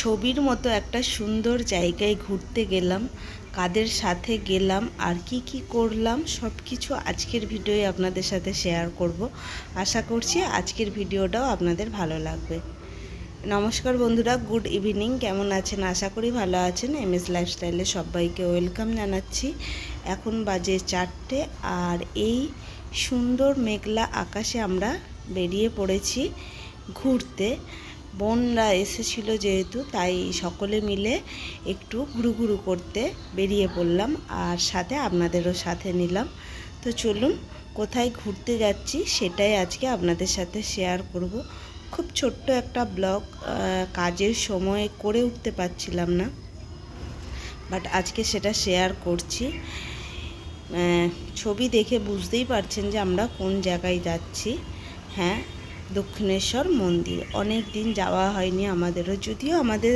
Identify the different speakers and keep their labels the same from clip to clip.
Speaker 1: ছবির মতো একটা সুন্দর জায়গায় ঘুরতে গেলাম, কাদের সাথে গেলাম, আর কি কি করলাম সব কিছু আজকের ভিডিওয়ে আপনাদের সাথে শেয়ার করব। আশা করছি আজকের ভিডিওটাও আপনাদের ভালো লাগবে। নমস্কার বন্ধুরা গুড ইভিনিং কেমন আছেন? আশা করি ভালো আছেন। এম এস লাইফস্টাইলে সবাইকে ওয়েলকাম জানাচ্ছি। এখন বাজে চারটে, আর এই সুন্দর মেঘলা আকাশে আমরা বেরিয়ে পড়েছি ঘুরতে। বোনরা এসেছিল যেহেতু, তাই সকলে মিলে একটু ঘুরু ঘুরু করতে বেরিয়ে পড়লাম আর সাথে আপনাদেরও সাথে নিলাম। তো চলুন, কোথায় ঘুরতে যাচ্ছি সেটাই আজকে আপনাদের সাথে শেয়ার করব। খুব ছোট্ট একটা ব্লগ কাজের সময় করে উঠতে পারছিলাম না বাট আজকে সেটা শেয়ার করছি। ছবি দেখে বুঝতেই পারছেন যে আমরা কোন জায়গায় যাচ্ছি। হ্যাঁ দক্ষিণেশ্বর মন্দির। অনেক দিন যাওয়া হয়নি আমাদেরও, যদিও আমাদের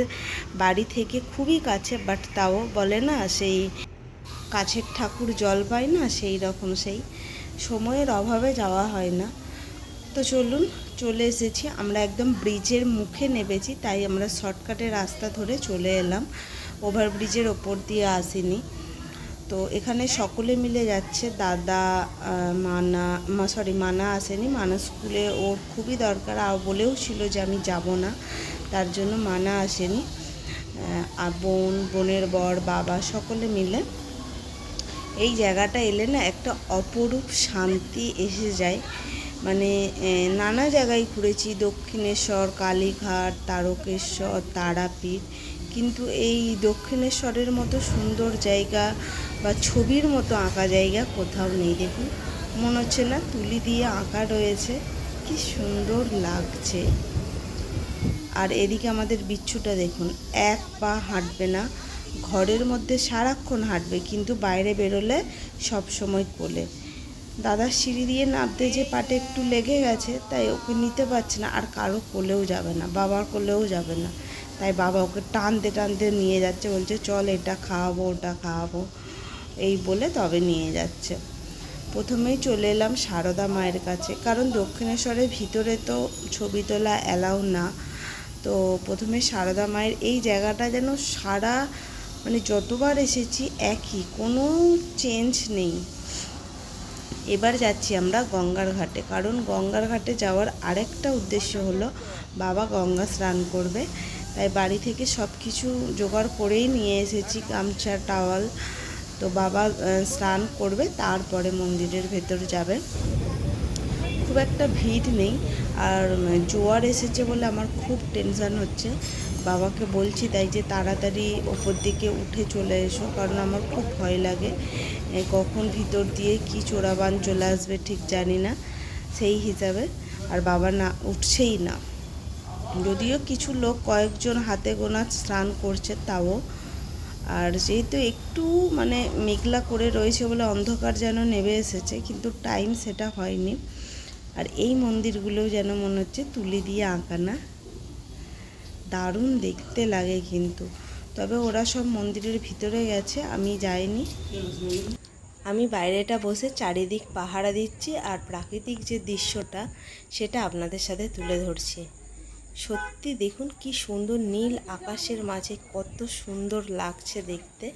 Speaker 1: বাড়ি থেকে খুবই কাছে বাট তাও বলে না সেই কাছের ঠাকুর জল পায় না, সেই রকম সেই সময়ের অভাবে যাওয়া হয় না। তো চলুন, চলে এসেছি। আমরা একদম ব্রিজের মুখে নেবেছি তাই আমরা শর্টকাটে রাস্তা ধরে চলে এলাম। ওভারব্রিজের ওপর দিয়ে আসিনি। তো এখানে সকলে মিলে যাচ্ছে। দাদা মানা সরি মানা আসেনি। মানা স্কুলে ওর খুবই দরকার। আর বলেও ছিল যে আমি যাব না। তার জন্য মানা আসেনি। আর বোন, বোনের বর, বাবা সকলে মিলে এই জায়গাটা এলে না একটা অপরূপ শান্তি এসে যায়। মানে নানা জায়গায় ঘুরেছি, দক্ষিণেশ্বর, কালীঘাট, তারকেশ্বর, তারাপীঠ। কিন্তু এই দক্ষিণেশ্বরের মতো সুন্দর জায়গা বা ছবির মতো আঁকা জায়গা কোথাও নেই। দেখুন মনে হচ্ছে না তুলি দিয়ে আঁকা রয়েছে। কি সুন্দর লাগছে। আর এদিকে আমাদের বিচ্ছুটা দেখুন, এক পা হাঁটবে না, ঘরের মধ্যে সারাক্ষণ হাঁটবে, কিন্তু বাইরে বেরোলে সব সময় কোলে। দাদার সিঁড়ি দিয়ে নামতে যে পাটে একটু লেগে গেছে, তাই ওকে নিতে পারছে না। আর কারও কোলেও যাবে না, বাবার কোলেও যাবে না। তাই বাবা ওকে টানতে টানতে নিয়ে যাচ্ছে, বলছে, চল এটা খাওয়াবো, ওটা খাওয়াবো। এই বলে তবে নিয়ে যাচ্ছে। প্রথমেই চলে এলাম সারদা মায়ের কাছে। কারণ দক্ষিণেশ্বরের ভিতরে তো ছবি তোলা অ্যালাউ না। তো প্রথমে সারদা মায়ের এই জায়গাটা যেন সারা মানে যতবার এসেছি, একই। কোনো চেঞ্জ নেই। এবার যাচ্ছি আমরা গঙ্গার ঘাটে। কারণ গঙ্গার ঘাটে যাওয়ার আরেকটা উদ্দেশ্য হলো, বাবা গঙ্গা স্নান করবে। তাই বাড়ি থেকে সব কিছু জোগাড় করেই নিয়ে এসেছি, গামছা, টাওয়াল। তো বাবা স্নান করবে, তারপরে মন্দিরের ভেতর যাবে খুব একটা ভিড় নেই। আর জোয়ার এসেছে বলে আমার খুব টেনশান হচ্ছে। বাবাকে বলছি তাই যে তাড়াতাড়ি ওপর দিকে উঠে চলে এসো, কারণ আমার খুব ভয় লাগে। কখন ভিতর দিয়ে কি চোরাবান চলে আসবে ঠিক জানি না, সেই হিসাবে। আর বাবা না, উঠছেই না। যদিও কিছু লোক কয়েকজন হাতে গোনা স্নান করছে তাও। আর যেহেতু একটু মানে মেঘলা করে রয়েছে বলে অন্ধকার যেন নেমে এসেছে, কিন্তু টাইম সেটা হয়নি। আর এই মন্দিরগুলোও যেন মনে হচ্ছে তুলি দিয়ে আঁকা না। দারুণ দেখতে লাগে কিন্তু। তবে ওরা সব মন্দিরের ভিতরে গেছে, আমি যাইনি। আমি বাইরেটা বসে চারিদিক পাহারা দিচ্ছি আর প্রাকৃতিক যে দৃশ্যটা, সেটা আপনাদের সাথে তুলে ধরছি। সত্যি দেখুন কি সুন্দর নীল আকাশের মাঝে কত সুন্দর লাগছে দেখতে।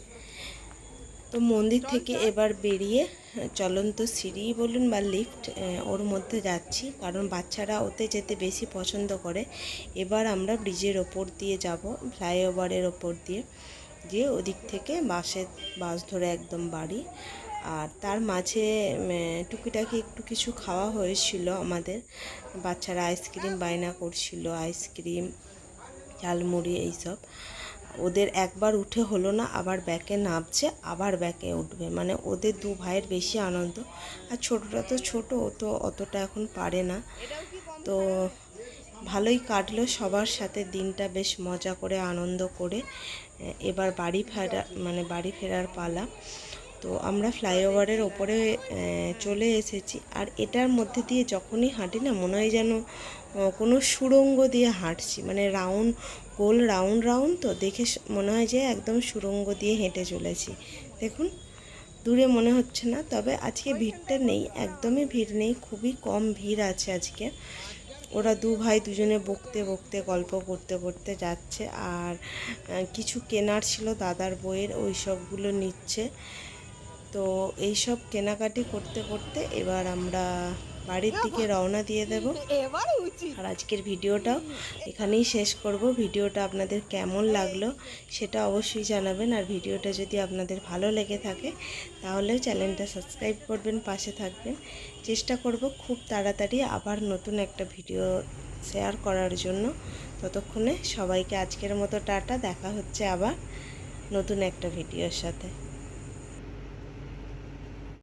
Speaker 1: তো মন্দির থেকে এবার বেরিয়ে চলন্ত সিঁড়ি বলুন বা লিফট ওর মধ্যে যাচ্ছি। কারণ বাচ্চারা ওতে যেতে বেশি পছন্দ করে। এবার আমরা ব্রিজের ওপর দিয়ে যাব, ফ্লাইওভারের ওপর দিয়ে। দিয়ে ওদিক থেকে বাসের বাস ধরে একদম বাড়ি। আর তার মাঝে টুকিটাকি একটু কিছু খাওয়া হয়েছিল আমাদের। বাচ্চারা আইসক্রিম বায়না করছিল আইসক্রিম ঝালমুড়ি এইসব। ওদের একবার উঠে হলো না, আবার ব্যাকে নামছে, আবার ব্যাকে উঠবে। মানে ওদের দু ভাইয়ের বেশি আনন্দ। আর ছোটোটা তো ছোটো, ও তো অতটা এখন পারে না। তো ভালোই কাটলো সবার সাথে, দিনটা বেশ মজা করে, আনন্দ করে। এবার বাড়ি ফেরা মানে বাড়ি ফেরার পালা। তো আমরা ফ্লাইওভারের ওপরে চলে এসেছি। আর এটার মধ্যে দিয়ে যখনই হাঁটি না, মনে হয় যেন কোনো সুড়ঙ্গ দিয়ে হাঁটছি। মানে রাউন্ড, গোল রাউন্ড রাউন্ড তো দেখে মনে হয় যে একদম সুড়ঙ্গ দিয়ে হেঁটে চলেছি। দেখুন, দূরে মনে হচ্ছে না, তবে আজকে ভিড়টা নেই, একদমই ভিড় নেই, খুবই কম ভিড় আছে আজকে। ওরা দু ভাই দুজনে বকতে বকতে গল্প করতে করতে যাচ্ছে, আর কিছু কেনার ছিল দাদার বইয়ের, ওই সবগুলো নিচ্ছে। তো এই সব কেনাকাটি করতে করতে এবার আমরা বাড়ির দিকে রওনা দিয়ে দেব। আর আজকের ভিডিওটাও এখানেই শেষ করব। ভিডিওটা আপনাদের কেমন লাগল সেটা অবশ্যই জানাবেন। আর ভিডিওটা যদি আপনাদের ভালো লেগে থাকে তাহলে চ্যানেলটা সাবস্ক্রাইব করবেন পাশে থাকবেন। চেষ্টা করব খুব তাড়াতাড়ি আবার নতুন একটা ভিডিও শেয়ার করার জন্য। ততক্ষণে সবাইকে আজকের মতো টাটা। দেখা হচ্ছে আবার নতুন একটা ভিডিওর সাথে।